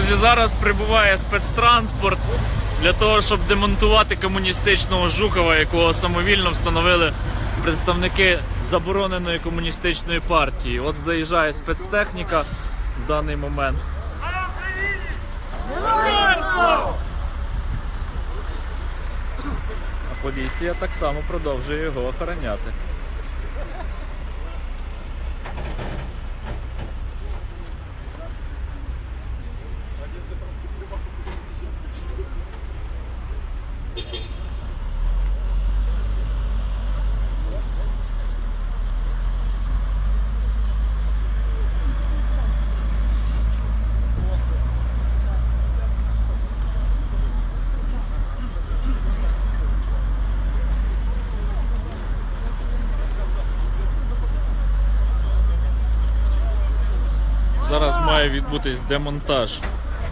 Друзі, зараз прибуває спецтранспорт для того, щоб демонтувати комуністичного Жукова, якого самовільно встановили представники забороненої комуністичної партії. От заїжджає спецтехніка в даний момент. А поліція так само продовжує його охороняти. Зараз має відбутись демонтаж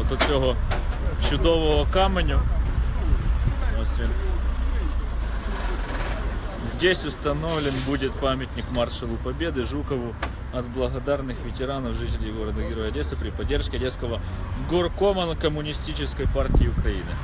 от оцього чудового каменю. Ось він. Здесь установлен будет памятник маршалу Победы Жукову от благодарных ветеранов, жителей города Героя Одессы при поддержке Одесского горкома Коммунистической партии Украины.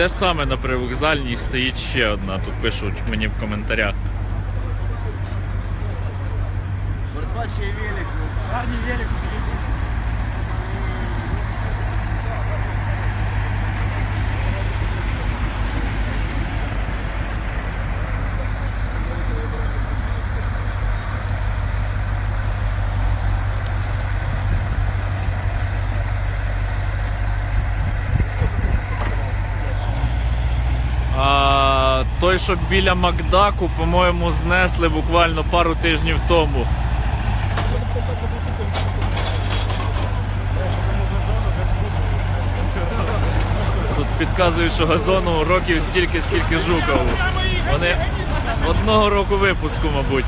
Де саме на привокзальній стоїть ще одна? Тут пишуть мені в коментарях. Гарний велик. А той, що біля Макдаку, по-моєму, знесли буквально пару тижнів тому. Тут підказують, що газону років стільки, скільки Жукову. Вони одного року випуску, мабуть.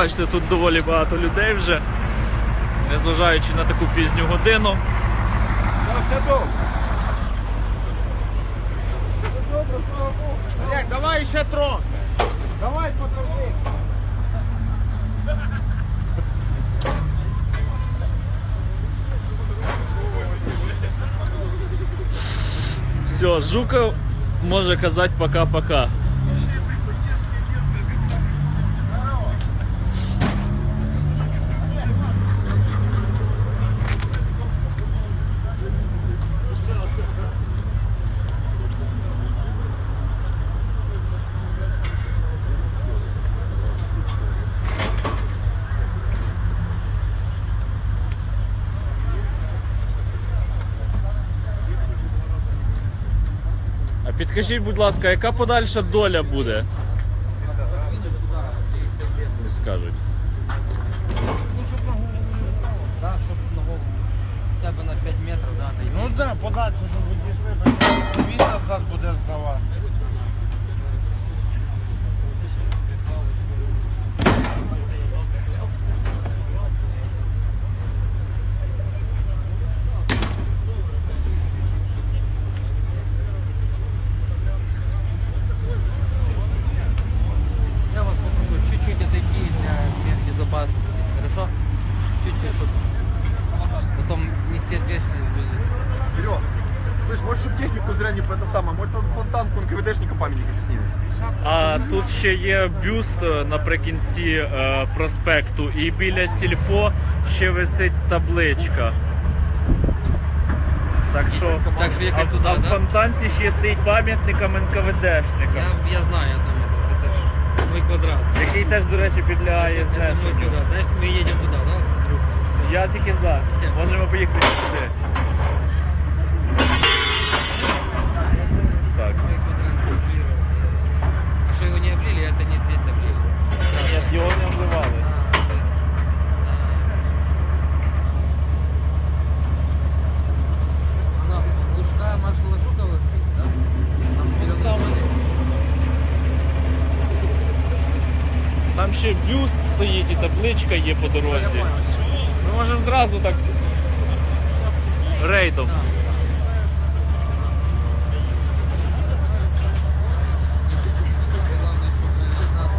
Бачите, тут доволі багато людей вже, незважаючи на таку пізню годину. Та все добре. Все добре, слава Богу. Олег, давай ще трохи. Давай покажи. Все, Жуков може казати пока-пока. Підкажіть, будь ласка, яка подальша доля буде? Не скажуть. Да, щоб на голову. Хоча б на 5 метрів, да, дійти. Ну так, да, подальше, щоб відійшли, бо він назад буде здавати. ответственность будет. Серег, слышь, можешь чтобы технику зря не это самое, может он фонтанку НКВДшника памятник еще снимет. А тут ще є бюст е, наприкінці е, проспекту, і біля сільпо ще висить табличка. Так що Так что а, ехать в- туда, а в да? фонтанці ще стоїть пам'ятником НКВДшника, Я, я знаю там это, это ж мой квадрат. який теж, до речі, підлягає Это мой знесенню. квадрат. Да, мы едем туда, да? Дружно. Всё. Я тільки за. Можемо поїхати сюди. Так. Мой квадрат контролировал. А что его не облили, это не здесь облили. Ні, його не обливали. А, это- а. Она Лужка маршала Жукова, да? Там зеленый Там. Там ще бюст стоїть і табличка є по дорозі. Зразу так рейдом. Главное, чтобы нас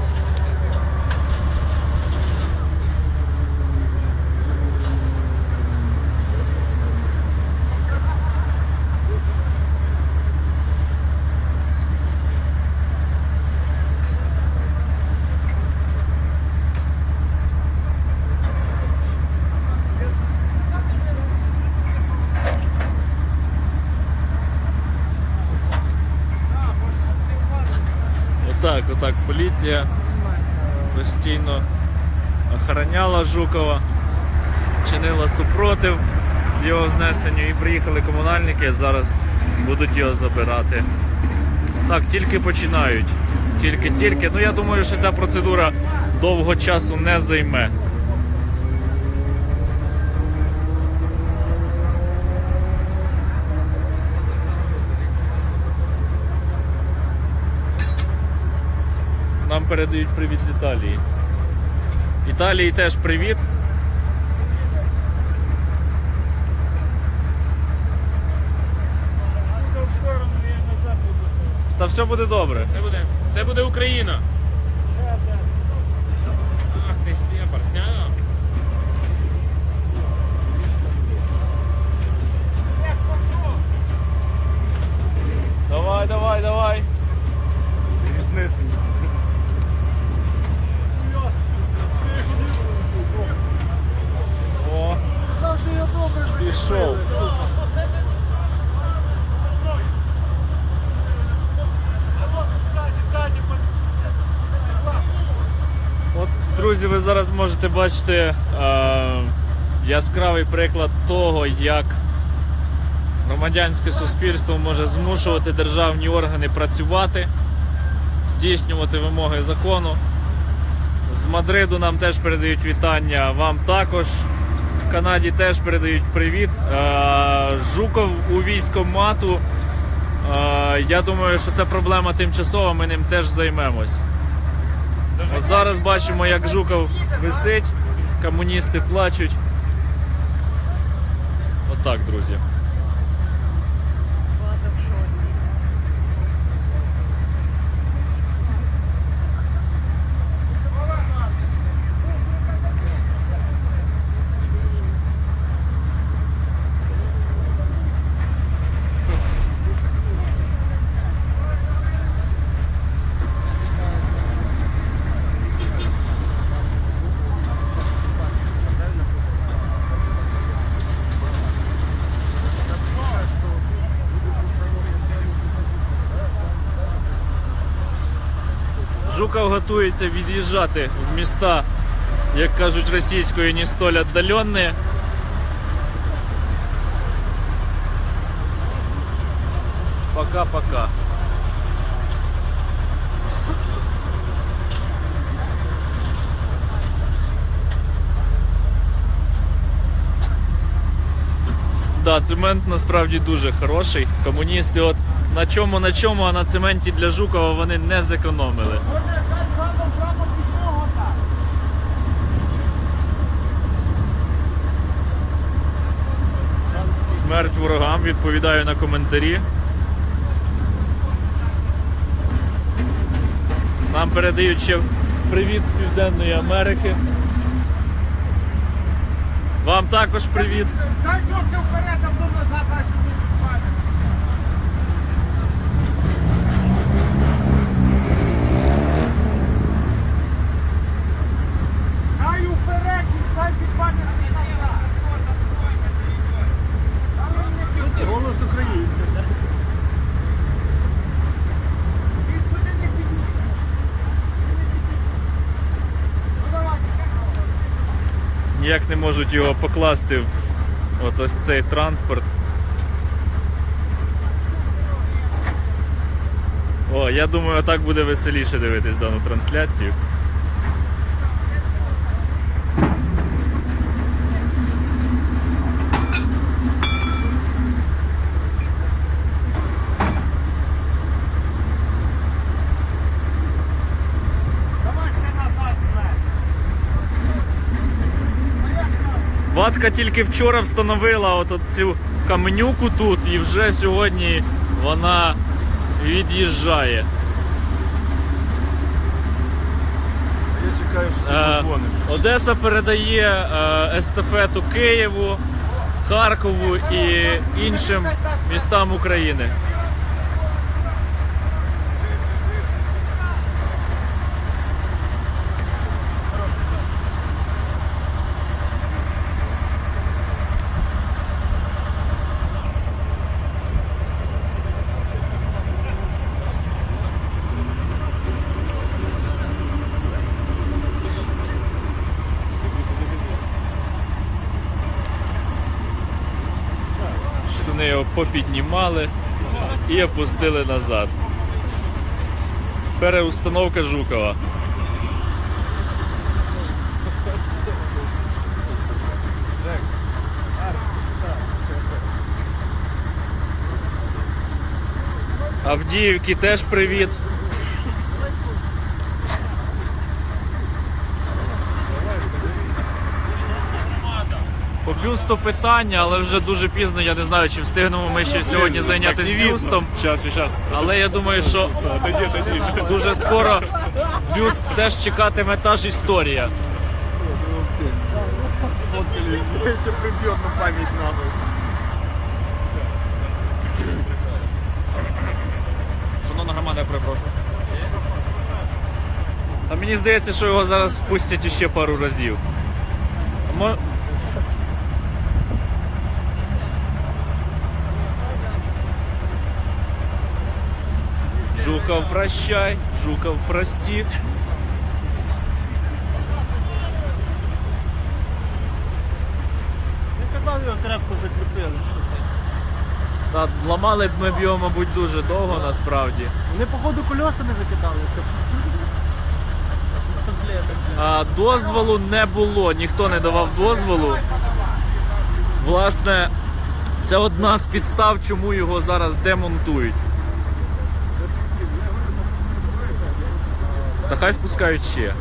Отак, отак поліція постійно охороняла Жукова, чинила супротив його знесенню і приїхали комунальники, зараз будуть його забирати. Так, тільки починають. Тільки-тільки. Ну я думаю, що ця процедура довго часу не займе. Передають привіт з Італії. Італії теж привіт. Та все буде добре. Все буде, все буде Україна. Ах ти сняла? Давай, давай, давай. О, пішов. От, друзі, ви зараз можете бачити е, яскравий приклад того, як громадянське суспільство може змушувати державні органи працювати, здійснювати вимоги закону. З Мадриду нам теж передають вітання, вам також. Канаді теж передають привіт. Е, Жуков у військомату. Е, Я думаю, що це проблема тимчасова, ми ним теж займемось. От зараз бачимо, як Жуков висить, комуністи плачуть. Отак, друзі. Жуков готується від'їжджати в міста, як кажуть російською, не столь віддалені. Пока-пока. Да, цемент насправді дуже хороший. Комуністи, от на чому на чому, а на цементі для Жукова вони не зекономили. Ворогам, відповідаю на коментарі. Нам передають ще привіт з Південної Америки. Вам також привіт. Дай трохи вперед, а назад, а сюди підпадемо. Дай вперед і дай підпадемо назад. Голос українця. Він сюди не підійде. Він не підійде. Ну давай, чекай. Ніяк не можуть його покласти в от ось цей транспорт. О, я думаю, так буде веселіше дивитись дану трансляцію. Давай ще назад зверх. Ну я ж кажу. Ватка тільки вчора встановила от цю каменюку тут, і вже сьогодні вона від'їжджає. Я чекаю, що ти Е, дозвониш. Одеса передає е, естафету Києву, Харкову і іншим містам України. Вони його попіднімали і опустили назад. Переустановка Жукова. Авдіївки теж привіт. Бюсту питання, але вже дуже пізно. Я не знаю, чи встигнемо ми ще сьогодні зайнятися бюстом. Сейчас, сейчас. Але я думаю, що дуже скоро бюст теж чекатиме та ж історія. Сфоткали. Еще прибьет на память надо. Шановна громада, я перепрошую. А мені здається, що його зараз впустять іще пару разів. Жуков, прощай, Жуков, прости. Я казав, його крепко закріпили. Та, ламали б ми б його, мабуть, дуже довго насправді. Вони, походу, кольосами закидалися. А, дозволу не було, ніхто не давав дозволу. Власне, це одна з підстав, чому його зараз демонтують. Та хай впускають ще. Нічого.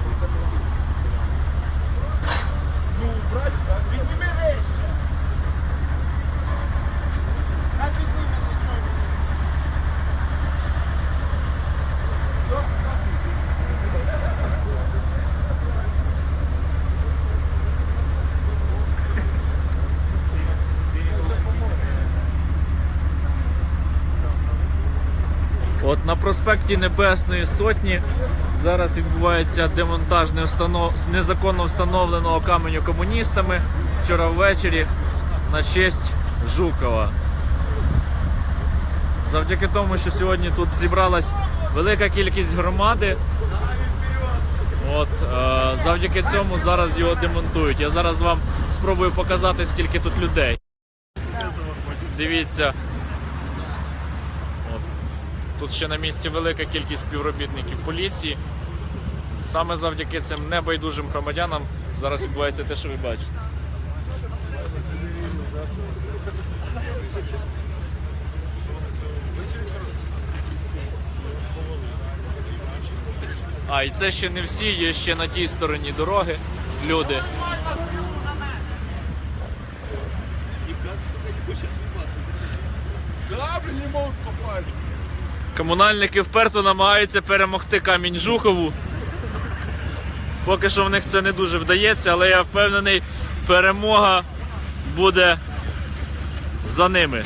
От на проспекті Небесної Сотні зараз відбувається демонтаж незаконно встановленого каменю комуністами вчора ввечері на честь Жукова. Завдяки тому, що сьогодні тут зібралась велика кількість громади. От, е, завдяки цьому зараз його демонтують. Я зараз вам спробую показати, скільки тут людей. Дивіться. Тут ще на місці велика кількість співробітників поліції. Саме завдяки цим небайдужим громадянам зараз відбувається те, що ви бачите. А, і це ще не всі, є ще на тій стороні дороги люди. Да, блин, не могут попасть. Комунальники вперто намагаються перемогти камінь Жухову. Поки що в них це не дуже вдається, але я впевнений, перемога буде за ними.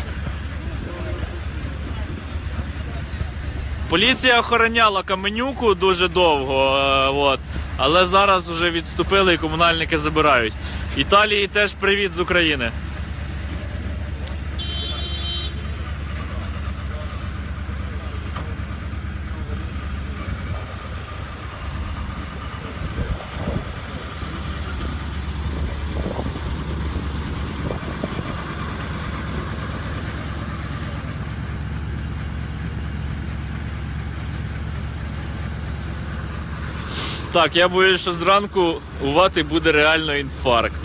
Поліція охороняла Каменюку дуже довго, е, от, але зараз вже відступили і комунальники забирають. Італії теж привіт з України. Так, я боюсь, що зранку у вати буде реально інфаркт.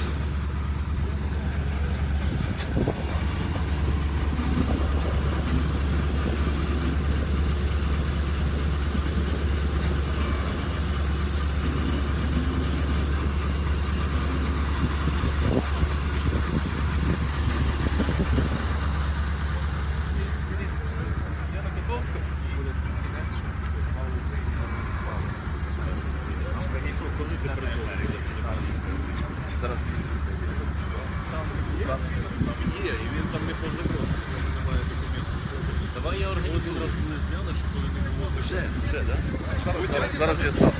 Зараз я стану.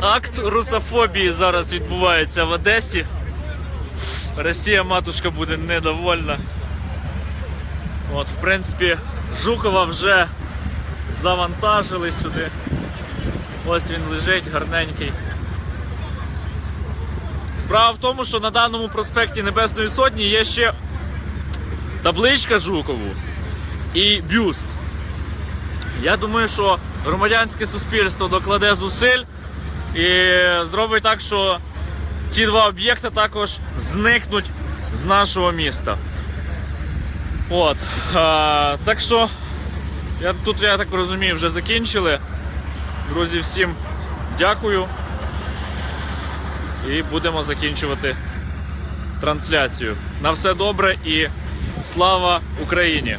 Акт русофобії зараз відбувається в Одесі. Росія матушка буде недовольна. От, в принципі, Жукова вже завантажили сюди. Ось він лежить гарненький. Справа в тому, що на даному проспекті Небесної Сотні є ще табличка Жукову і бюст. Я думаю, що громадянське суспільство докладе зусиль і зробить так, що ті два об'єкти також зникнуть з нашого міста. От. А, так що, я, тут, я так розумію, вже закінчили. Друзі, всім дякую. І будемо закінчувати трансляцію. На все добре і слава Україні!